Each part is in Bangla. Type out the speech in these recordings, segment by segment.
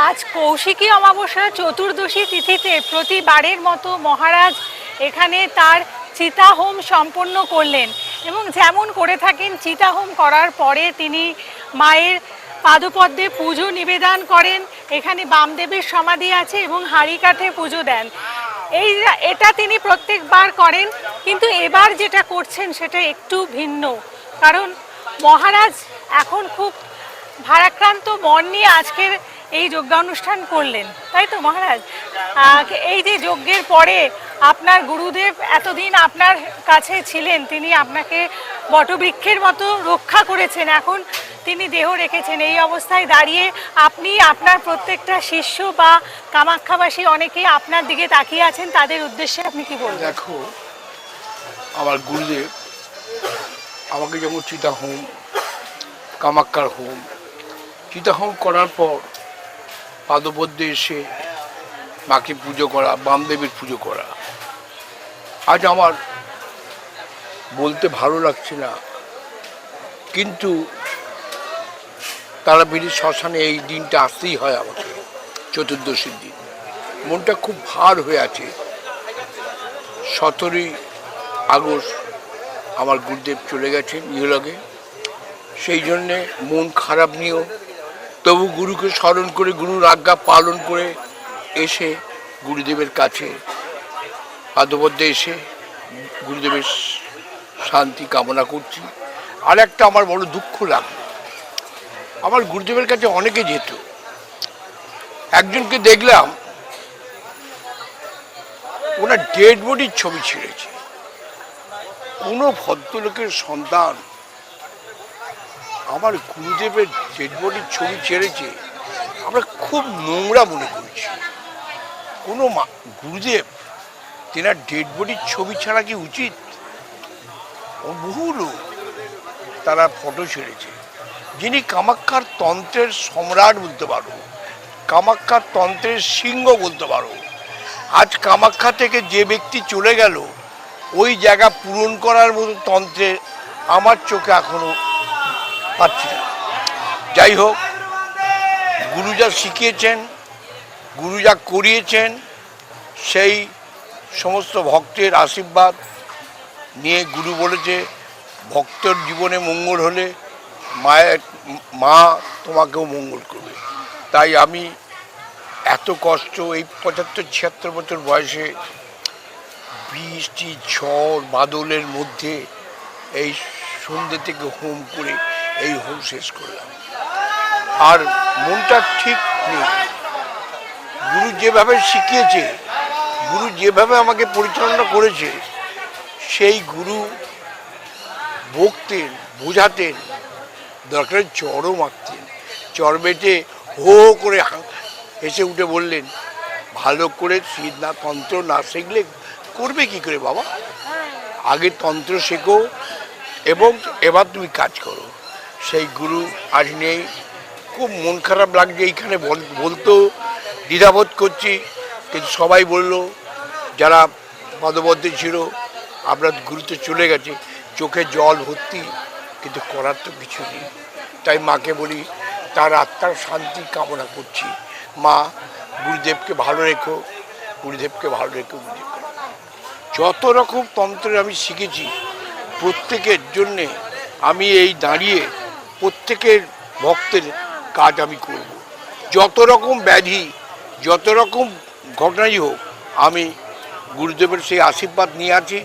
আজ কৌশিকী অমাবস্যা চতুর্দশী তিথিতে প্রতিবারের মতো মহারাজ এখানে তার চিতাহোম সম্পন্ন করলেন এবং যেমন করে থাকেন, চিতাহোম করার পরে তিনি মায়ের পাদপদ্মে পুজো নিবেদন করেন। এখানে বামদেবের সমাধি আছে এবং হাড়ি কাঠে পুজো দেন। এই এটা তিনি প্রত্যেকবার করেন, কিন্তু এবার যেটা করছেন সেটা একটু ভিন্ন। কারণ মহারাজ এখন খুব ভারাক্রান্ত মন নিয়ে আজকের এই যজ্ঞানুষ্ঠান করলেন, তাই তো মহারাজ? এই যে যজ্ঞের পরে আপনার গুরুদেব এতদিন আপনার কাছে ছিলেন, তিনি আপনাকে বটবৃক্ষের মতো রক্ষা করেছেন, এখন তিনি দেহ রেখেছেন, এই অবস্থায় দাঁড়িয়ে আপনি আপনার প্রত্যেকটা শিষ্য বা কামাখ্যাবাসী অনেকেই আপনার দিকে তাকিয়ে আছেন, তাদের উদ্দেশ্যে আপনি কি বলবেন? দেখো, আমার গুরুদেব আমাকে যেমন চিতা হোম কামাক্কার হোম চিতা হোম করার পর পাদপদ্মে এসে মাকে পুজো করা, বামদেবের পুজো করা। আজ আমার বলতে ভালো লাগছে না, কিন্তু তারা তারাপীঠের শ্মশানে এই দিনটা আসতেই হয় আমাকে, চতুর্দশীর দিন। মনটা খুব ভার হয়ে আছে। সতেরোই আগস্ট আমার গুরুদেব চলে গেছেন ইহলগে সেই জন্যে মন খারাপ নিয়েও তবু গুরুকে স্মরণ করে, গুরুর আজ্ঞা পালন করে এসে গুরুদেবের কাছে পাদবদ্ধে এসে গুরুদেবের শান্তি কামনা করছি। আর একটা আমার বড় দুঃখ লাগল। আমার গুরুদেবের কাছে অনেকে যেত। একজনকে দেখলাম, ওনার ডেড বডির ছবি ছিঁড়েছে। কোনো ভদ্রলোকের সন্তান আমার গুরুদেবের ডেড বডির ছবি ছেড়েছে, আমরা খুব নোংরা মনে করছি। কোনো গুরুদেব, তেনার ডেড বডির ছবি ছাড়া কি উচিত? বহু লোক তারা ফটো ছেড়েছে। যিনি কামাক্ষার তন্ত্রের সম্রাট বলতে পারো কামাক্ষার তন্ত্রের সিংহ বলতে পারো, আজ কামাখ্যা থেকে যে ব্যক্তি চলে গেল, ওই জায়গা পূরণ করার মতো তন্ত্রে আমার চোখে এখনও পাচ্ছি যাই হোক, গুরু যা শিখিয়েছেন, গুরু যা করিয়েছেন, সেই সমস্ত ভক্তের আশীর্বাদ নিয়ে গুরু বলেছে, ভক্তর জীবনে মঙ্গল হলে মায়ের, মা তোমাকেও মঙ্গল করবে। তাই আমি এত কষ্ট, এই পঁচাত্তর, ছিয়াত্তর বছর বয়সে বৃষ্টি, ঝড়, বাদলের মধ্যে এই সন্ধ্যে থেকে হোম করে এই হোম শেষ করলাম। আর মনটা ঠিক নেই। গুরু যেভাবে শিখিয়েছে, গুরু যেভাবে আমাকে পরিচালনা করেছে, সেই গুরু বকতেন, বোঝাতেন, দরকার চরও মারতেন চর বেটে হো করে হেসে উঠে বললেন, ভালো করে শীত না, তন্ত্র না শিখলে করবে কি করে বাবা? আগে তন্ত্র শেখো এবং এবার তুমি কাজ করো। সেই গুরু আজ নেই। খুব মন খারাপ লাগছে এইখানে বল- বলতেও দ্বিধাবোধ করছি। কিন্তু সবাই বলল, যারা পদবদ্ধ ছিল আপনার গুরু তো চলে গেছে। চোখে জল ভর্তি, কিন্তু করার তো কিছু নেই। তাই মাকে বলি, তার আত্মার শান্তি কামনা করছি। মা, গুরুদেবকে ভালো রেখো, গুরুদেবকে ভালো রেখো গুরুদেবকে যত রকম তন্ত্রের আমি শিখেছি, প্রত্যেকের জন্যে আমি এই দাঁড়িয়ে প্রত্যেকের ভক্তের কাজ আমি করব। যত রকম ব্যাধি, যত রকম ঘটনাই হোক, আমি গুরুদেবের সেই আশীর্বাদ নিয়ে আছি,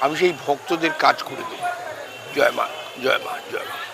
আমি সেই ভক্তদের কাজ করে দেব। জয় মা জয় মা জয় মা।